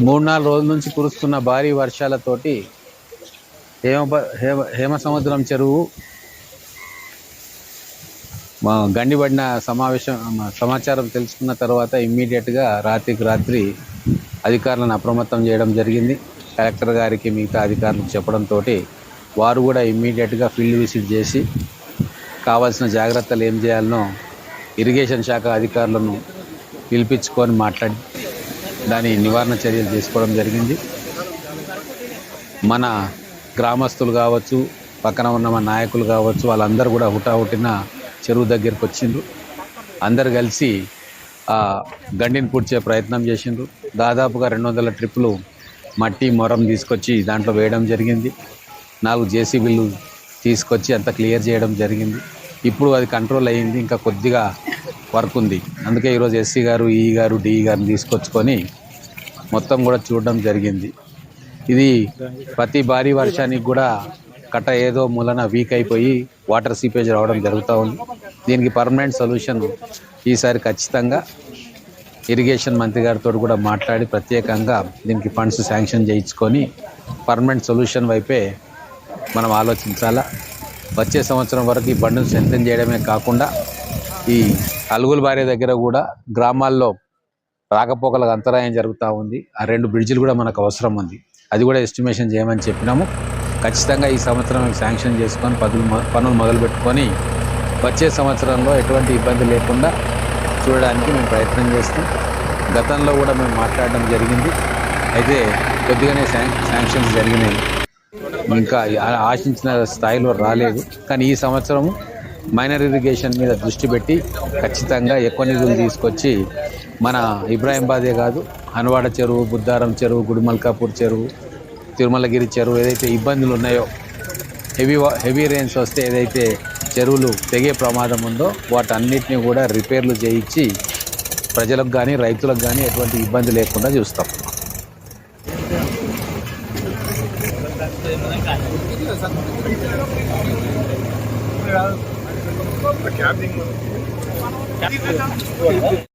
మూడు నాలుగు రోజుల నుంచి కురుస్తున్న భారీ వర్షాలతోటి హేమ హేమ హేమ సముద్రం చెరువు మా గండిపడిన సమావేశం సమాచారం తెలుసుకున్న తర్వాత ఇమ్మీడియట్గా రాత్రికి రాత్రి అధికారులను అప్రమత్తం చేయడం జరిగింది. కలెక్టర్ గారికి మిగతా అధికారులకు చెప్పడంతో వారు కూడా ఇమ్మీడియట్గా ఫీల్డ్ విజిట్ చేసి కావాల్సిన జాగ్రత్తలు ఏం చేయాలనో ఇరిగేషన్ శాఖ అధికారులను పిలిపించుకొని మాట్లాడి దాని నివారణ చర్యలు తీసుకోవడం జరిగింది. మన గ్రామస్తులు కావచ్చు పక్కన ఉన్న మన నాయకులు కావచ్చు వాళ్ళందరూ కూడా హుటాహుటిన చెరువు దగ్గరికి వచ్చిండ్రు. అందరు కలిసి ఆ గండిని పూడ్చే ప్రయత్నం చేసిండ్రు. దాదాపుగా రెండు వందల ట్రిప్పులు మట్టి మొరం తీసుకొచ్చి దాంట్లో వేయడం జరిగింది. నాలుగు జేసీబీలు తీసుకొచ్చి అంత క్లియర్ చేయడం జరిగింది. ఇప్పుడు అది కంట్రోల్ అయ్యింది. ఇంకా కొద్దిగా వర్క్ ఉంది. అందుకే ఈరోజు ఎస్సీ గారు ఈ గారు డిఈ గారిని తీసుకొచ్చుకొని మొత్తం కూడా చూడడం జరిగింది. ఇది ప్రతి భారీ వర్షానికి కూడా కట్ట ఏదో మూలన వీక్ అయిపోయి వాటర్ సీపేజ్ రావడం జరుగుతూ ఉంది. దీనికి పర్మనెంట్ సొల్యూషన్ ఈసారి ఖచ్చితంగా ఇరిగేషన్ మంత్రి గారితో కూడా మాట్లాడి ప్రత్యేకంగా దీనికి ఫండ్స్ శాంక్షన్ చేయించుకొని పర్మనెంట్ సొల్యూషన్ వైపే మనం ఆలోచించాలా? వచ్చే సంవత్సరం వరకు ఈ బండ్ను స్ట్రెంథెన్ చేయడమే కాకుండా ఈ అలుగుల బారి దగ్గర కూడా గ్రామాల్లో రాకపోకలకు అంతరాయం జరుగుతూ ఉంది. ఆ రెండు బ్రిడ్జిలు కూడా మనకు అవసరం ఉంది. అది కూడా ఎస్టిమేషన్ చేయమని చెప్పినాము. ఖచ్చితంగా ఈ సంవత్సరం శాంక్షన్ చేసుకొని పనులు పనులు మొదలు పెట్టుకొని వచ్చే సంవత్సరంలో ఎటువంటి ఇబ్బంది లేకుండా చూడడానికి మేము ప్రయత్నం చేస్తాం. గతంలో కూడా మేము మాట్లాడడం జరిగింది. అయితే కొద్దిగానే శాంక్షన్స్ జరిగినాయి. ఇంకా ఆశించిన స్థాయిలో రాలేదు. కానీ ఈ సంవత్సరము మైనర్ ఇరిగేషన్ మీద దృష్టి పెట్టి ఖచ్చితంగా ఎక్కువ నిధులు తీసుకొచ్చి మన ఇబ్రాహీంబాదే కాదు అనవాడ చెరువు బుద్ధారం చెరువు గుడిమల్కాపూర్ చెరువు తిరుమలగిరి చెరువు ఏదైతే ఇబ్బందులు ఉన్నాయో హెవీ వా- హెవీ రెయిన్స్ వస్తే ఏదైతే చెరువులు తెగే ప్రమాదం ఉందో వాటన్నిటిని కూడా రిపేర్లు చేయించి ప్రజలకు కానీ రైతులకు కానీ ఎటువంటి ఇబ్బంది లేకుండా చూస్తాం. The I'm.